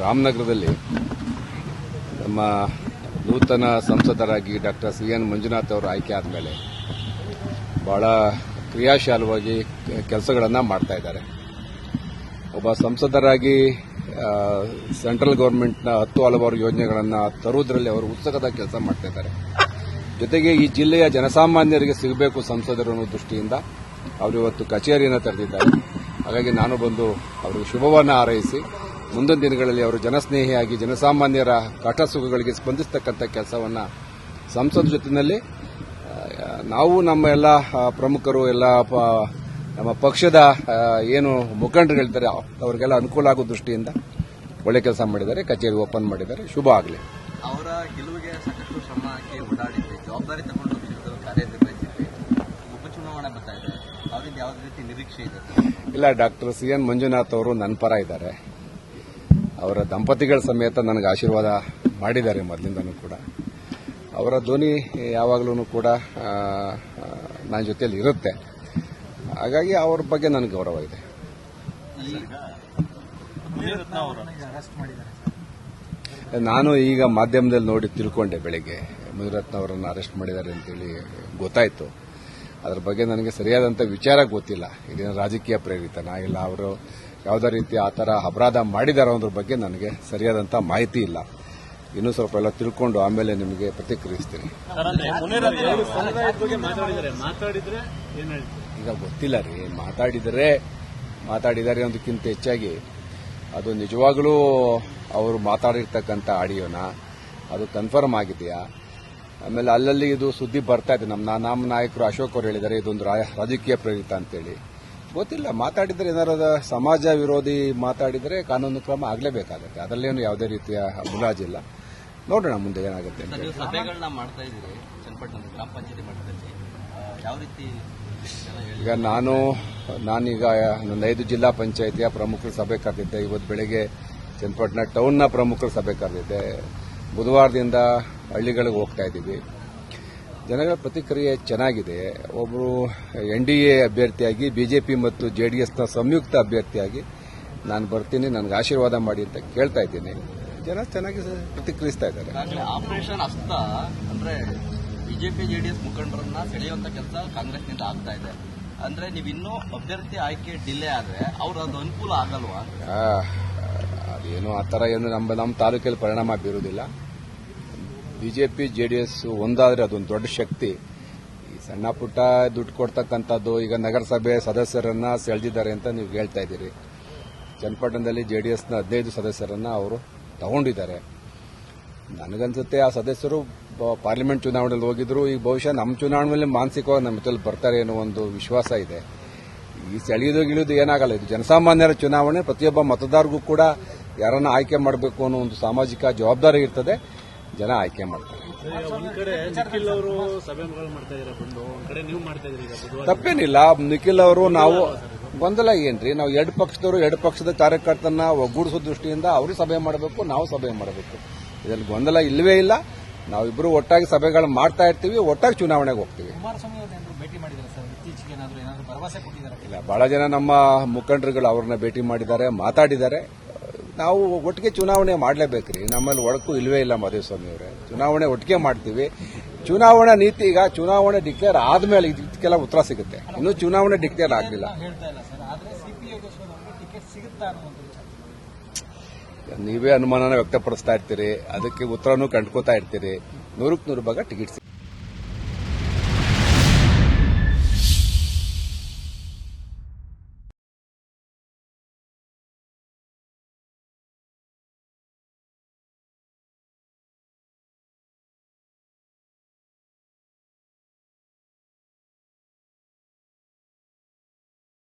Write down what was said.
ರಾಮನಗರದಲ್ಲಿ ನಮ್ಮ ನೂತನ ಸಂಸದರಾಗಿ ಡಾಕ್ಟರ್ ಸಿ ಎನ್ ಮಂಜುನಾಥ್ ಅವರು ಆಯ್ಕೆ ಆದಮೇಲೆ ಬಹಳ ಕ್ರಿಯಾಶಾಲವಾಗಿ ಕೆಲಸಗಳನ್ನು ಮಾಡ್ತಾ ಇದ್ದಾರೆ. ಒಬ್ಬ ಸಂಸದರಾಗಿ ಸೆಂಟ್ರಲ್ ಗೌರ್ಮೆಂಟ್ನ ಹತ್ತು ಹಲವಾರು ಯೋಜನೆಗಳನ್ನು ತರುವುದರಲ್ಲಿ ಅವರು ಉತ್ಸುಕದ ಕೆಲಸ ಮಾಡ್ತಾ ಇದ್ದಾರೆ. ಜೊತೆಗೆ ಈ ಜಿಲ್ಲೆಯ ಜನಸಾಮಾನ್ಯರಿಗೆ ಸಿಗಬೇಕು ಸಂಸದರು ಅನ್ನೋ ದೃಷ್ಟಿಯಿಂದ ಅವರು ಇವತ್ತು ಕಚೇರಿಯನ್ನು ತೆರೆದಿದ್ದಾರೆ. ಹಾಗಾಗಿ ನಾನು ಬಂದು ಅವರಿಗೆ ಶುಭವನ್ನು ಹಾರೈಸಿ ಮುಂದಿನ ದಿನಗಳಲ್ಲಿ ಅವರು ಜನಸ್ನೇಹಿಯಾಗಿ ಜನಸಾಮಾನ್ಯರ ಕಟ ಸುಖಗಳಿಗೆ ಸ್ಪಂದಿಸತಕ್ಕಂಥ ಕೆಲಸವನ್ನು ಸಂಸದ ಜೊತೆಯಲ್ಲಿ ನಾವು ನಮ್ಮ ಎಲ್ಲ ಪ್ರಮುಖರು ಎಲ್ಲ ನಮ್ಮ ಪಕ್ಷದ ಏನು ಮುಖಂಡರು ಹೇಳ್ತಾರೆ ಅವರಿಗೆಲ್ಲ ಅನುಕೂಲ ಆಗೋ ದೃಷ್ಟಿಯಿಂದ ಒಳ್ಳೆ ಕೆಲಸ ಮಾಡಿದ್ದಾರೆ ಕಚೇರಿ ಓಪನ್ ಮಾಡಿದ್ದಾರೆ ಶುಭ ಆಗಲಿ. ಅವರ ಗೆಲುವಿಗೆ ಸಾಕಷ್ಟು ಶ್ರಮ ಹಾಕಿ ಓಡಾಡಿದ್ದೆ ಜವಾಬ್ದಾರಿ ತಗೊಂಡು ಕಾರ್ಯನಿರ್ವಹಿಸಿದ್ದೆ ಉಪಚುನಾವಣೆ ಬರ್ತಾ ಇದೆ ಅವರಿಂದ ಯಾವುದೇ ರೀತಿ ನಿರೀಕ್ಷೆ ಇದೆ? ಇಲ್ಲ ಡಾಕ್ಟರ್ ಸಿ ಎನ್ ಮಂಜುನಾಥ್ ಅವರು ನನ್ನ ಪರ ಇದ್ದಾರೆ. ಅವರ ದಂಪತಿಗಳ ಸಮೇತ ನನಗೆ ಆಶೀರ್ವಾದ ಮಾಡಿದ್ದಾರೆ ಮೊದಲಿಂದನೂ ಕೂಡ. ಅವರ ಧ್ವನಿ ಯಾವಾಗಲೂ ಕೂಡ ನನ್ನ ಜೊತೆಯಲ್ಲಿ ಇರುತ್ತೆ. ಹಾಗಾಗಿ ಅವ್ರ ಬಗ್ಗೆ ನನಗೆ ಗೌರವ ಇದೆ. ನಾನು ಈಗ ಮಾಧ್ಯಮದಲ್ಲಿ ನೋಡಿ ತಿಳ್ಕೊಂಡೆ ಬೆಳಿಗ್ಗೆ. ಮುನಿರತ್ನ ಅವರನ್ನು ಅರೆಸ್ಟ್ ಮಾಡಿದ್ದಾರೆ ಅಂತೇಳಿ ಗೊತ್ತಾಯಿತು. ಅದ್ರ ಬಗ್ಗೆ ನನಗೆ ಸರಿಯಾದಂಥ ವಿಚಾರ ಗೊತ್ತಿಲ್ಲ. ಇದೇನು ರಾಜಕೀಯ ಪ್ರೇರಿತನ? ಇಲ್ಲ, ಅವರು ಯಾವುದೇ ರೀತಿ ಆ ಥರ ಅಪರಾಧ ಮಾಡಿದಾರೋ ಅನ್ನೋದ್ರ ಬಗ್ಗೆ ನನಗೆ ಸರಿಯಾದಂಥ ಮಾಹಿತಿ ಇಲ್ಲ. ಇನ್ನೂ ಸ್ವಲ್ಪ ಎಲ್ಲ ತಿಳ್ಕೊಂಡು ಆಮೇಲೆ ನಿಮಗೆ ಪ್ರತಿಕ್ರಿಯಿಸ್ತೀನಿ. ಈಗ ಗೊತ್ತಿಲ್ಲ ರೀ ಮಾತಾಡಿದರೆ ಮಾತಾಡಿದ್ದಾರೆ ಒಂದಕ್ಕಿಂತ ಹೆಚ್ಚಾಗಿ ಅದು ನಿಜವಾಗಲೂ ಅವರು ಮಾತಾಡಿರ್ತಕ್ಕಂಥ ಆಡಿಯೋನ? ಅದು ಕನ್ಫರ್ಮ್ ಆಗಿದೆಯಾ? ಆಮೇಲೆ ಅಲ್ಲಲ್ಲಿ ಇದು ಸುದ್ದಿ ಬರ್ತಾ ಇದೆ. ನಮ್ಮ ನಾಮ ನಾಯಕರು ಅಶೋಕ್ ಅವರು ಹೇಳಿದ್ದಾರೆ ಇದೊಂದು ರಾಜಕೀಯ ಪ್ರೇರಿತ ಅಂತೇಳಿ. ಗೊತ್ತಿಲ್ಲ. ಮಾತಾಡಿದರೆ ಏನಾರದ ಸಮಾಜ ವಿರೋಧಿ ಮಾತಾಡಿದರೆ ಕಾನೂನು ಕ್ರಮ ಆಗಲೇಬೇಕಾಗುತ್ತೆ. ಅದರಲ್ಲೇನು ಯಾವುದೇ ರೀತಿಯ ಮುಲಾಜಿಲ್ಲ ನೋಡೋಣ ಮುಂದೆ ಏನಾಗುತ್ತೆ ಅಂತ ಈಗ ನಾನು ನಾನೀಗ ನನ್ನ ಐದು ಜಿಲ್ಲಾ ಪಂಚಾಯಿತಿಯ ಪ್ರಮುಖರ ಸಭೆ ಕರೆದಿದ್ದೆ. ಇವತ್ತು ಬೆಳಗ್ಗೆ ಚನ್ನಪಟ್ಟಣ ಟೌನ್ನ ಪ್ರಮುಖರ ಸಭೆ ಕರೆದಿದ್ದೆ. ಬುಧವಾರದಿಂದ ಹಳ್ಳಿಗಳಿಗೆ ಹೋಗ್ತಾ ಇದ್ದೀವಿ. ಜನಗಳ ಪ್ರತಿಕ್ರಿಯೆ ಚೆನ್ನಾಗಿದೆ. ಒಬ್ಬರು ಎನ್ ಡಿ ಎ ಅಭ್ಯರ್ಥಿಯಾಗಿ ಬಿಜೆಪಿ ಮತ್ತು ಜೆಡಿಎಸ್ನ ಸಂಯುಕ್ತ ಅಭ್ಯರ್ಥಿಯಾಗಿ ನಾನು ಬರ್ತೀನಿ ನನಗೆ ಆಶೀರ್ವಾದ ಮಾಡಿ ಅಂತ ಕೇಳ್ತಾ ಇದ್ದೀನಿ. ಜನ ಚೆನ್ನಾಗಿ ಪ್ರತಿಕ್ರಿಯಿಸ್ತಾ ಇದ್ದಾರೆ. ಆಪರೇಷನ್ ಅಸ್ತ ಅಂದ್ರೆ ಬಿಜೆಪಿ ಜೆಡಿಎಸ್ ಮುಖಂಡರನ್ನ ಸೆಳೆಯುವಂತ ಕೆಲಸ ಕಾಂಗ್ರೆಸ್ನಿಂದ ಆಗ್ತಾ ಇದೆ. ಅಂದ್ರೆ ನೀವು ಇನ್ನೂ ಅಭ್ಯರ್ಥಿ ಆಯ್ಕೆ ಡಿಲೇ ಆದ್ರೆ ಅವ್ರ ಅದು ಅನುಕೂಲ ಆಗಲ್ವಾ? ಅದೇನು ಆ ಥರ ಏನು ನಮ್ಮ ನಮ್ಮ ತಾಲೂಕಲ್ಲಿ ಪರಿಣಾಮ ಬೀರುವುದಿಲ್ಲ. ಬಿಜೆಪಿ, ಜೆಡಿಎಸ್ ಒಂದಾದ್ರೆ ಅದೊಂದು ದೊಡ್ಡ ಶಕ್ತಿ. ಈ ಸಣ್ಣ ಪುಟ್ಟ ದುಡ್ಡು ಕೊಡ್ತಕ್ಕಂಥದ್ದು ಈಗ ನಗರಸಭೆ ಸದಸ್ಯರನ್ನ ಸೆಳೆದಿದ್ದಾರೆ ಅಂತ ನೀವು ಹೇಳ್ತಾ ಇದ್ದೀರಿ. ಚನ್ನಪಟ್ಟಣದಲ್ಲಿ ಜೆಡಿಎಸ್ನ ಹದಿನೈದು ಸದಸ್ಯರನ್ನ ಅವರು ತಗೊಂಡಿದ್ದಾರೆ. ನನಗನ್ಸುತ್ತೆ ಆ ಸದಸ್ಯರು ಪಾರ್ಲಿಮೆಂಟ್ ಚುನಾವಣೆಯಲ್ಲಿ ಹೋಗಿದ್ರು, ಈಗ ಬಹುಶಃ ನಮ್ಮ ಚುನಾವಣೆಯಲ್ಲಿ ಮಾನಸಿಕವಾಗಿ ನಮ್ಮ ಜೊತೆಲಿ ಬರ್ತಾರೆ ಅನ್ನೋ ಒಂದು ವಿಶ್ವಾಸ ಇದೆ. ಈ ಸೆಳೆಯೋದು ಗಿಳಿಯೋದು ಏನಾಗಲ್ಲ, ಇದು ಜನಸಾಮಾನ್ಯರ ಚುನಾವಣೆ, ಪ್ರತಿಯೊಬ್ಬ ಮತದಾರರಿಗೂ ಕೂಡ ಯಾರನ್ನ ಆಯ್ಕೆ ಮಾಡಬೇಕು ಅನ್ನೋ ಒಂದು ಸಾಮಾಜಿಕ ಜವಾಬ್ದಾರಿ ಇರ್ತದೆ. ಜನ ಆಯ್ಕೆ ಮಾಡ್ತಾರೆ. ಒಂದ್ ಕಡೆ ನಿಖಿಲ್ ಅವರು ಸಭೆಗಳು ಮಾಡ್ತಾ ಇದಾರೆ ಬಂದು? ಕಡೆ ನೀವು ಮಾಡ್ತಾ ಇದ್ರಿ ಈಗ ಬುಧವಾರ? ತಪ್ಪೇನಿಲ್ಲ ನಿಖಿಲ್ ಅವರು ನಾವು ಗೊಂದಲ ಏನ್ರಿ? ನಾವು ಎರಡು ಪಕ್ಷದವರು ಎರಡು ಪಕ್ಷದ ಕಾರ್ಯಕರ್ತನ ಒಗ್ಗೂಡಿಸೋ ದೃಷ್ಟಿಯಿಂದ ಅವರು ಸಭೆ ಮಾಡಬೇಕು ನಾವು ಸಭೆ ಮಾಡಬೇಕು. ಇದರಲ್ಲಿ ಗೊಂದಲ ಇಲ್ಲವೇ ಇಲ್ಲ. ನಾವಿಬ್ಬರು ಒಟ್ಟಾಗಿ ಸಭೆಗಳು ಮಾಡ್ತಾ ಇರ್ತೀವಿ ಒಟ್ಟಾಗಿ ಚುನಾವಣೆಗೆ ಹೋಗ್ತೀವಿ. ಇಲ್ಲ ಬಹಳ ಜನ ನಮ್ಮ ಮುಖಂಡರುಗಳು ಅವ್ರನ್ನ ಭೇಟಿ ಮಾಡಿದ್ದಾರೆ ಮಾತಾಡಿದ್ದಾರೆ. ನಾವು ಒಟ್ಟಿಗೆ ಚುನಾವಣೆ ಮಾಡಲೇಬೇಕ್ರಿ. ನಮ್ಮಲ್ಲಿ ಒಡಕು ಇಲ್ವೇ ಇಲ್ಲ ಮಾಧುಸ್ವಾಮಿ ಅವರೇ. ಚುನಾವಣೆ ಒಟ್ಟಿಗೆ ಮಾಡ್ತೀವಿ. ಚುನಾವಣಾ ನೀತಿ ಈಗ ಚುನಾವಣೆ ಡಿಕ್ಲೇರ್ ಆದ್ಮೇಲೆ ಇದಕ್ಕೆಲ್ಲ ಉತ್ತರ ಸಿಗುತ್ತೆ. ಇನ್ನೂ ಚುನಾವಣೆ ಡಿಕ್ಲೇರ್ ಆಗಲಿಲ್ಲ. ನೀವೇ ಅನುಮಾನನ ವ್ಯಕ್ತಪಡಿಸ್ತಾ ಇರ್ತೀರಿ. ಅದಕ್ಕೆ ಉತ್ತರನೂ ಕಂಡ್ಕೋತಾ ಇರ್ತೀರಿ. ನೂರಕ್ಕೆ ನೂರು ಭಾಗ ಟಿಕೆಟ್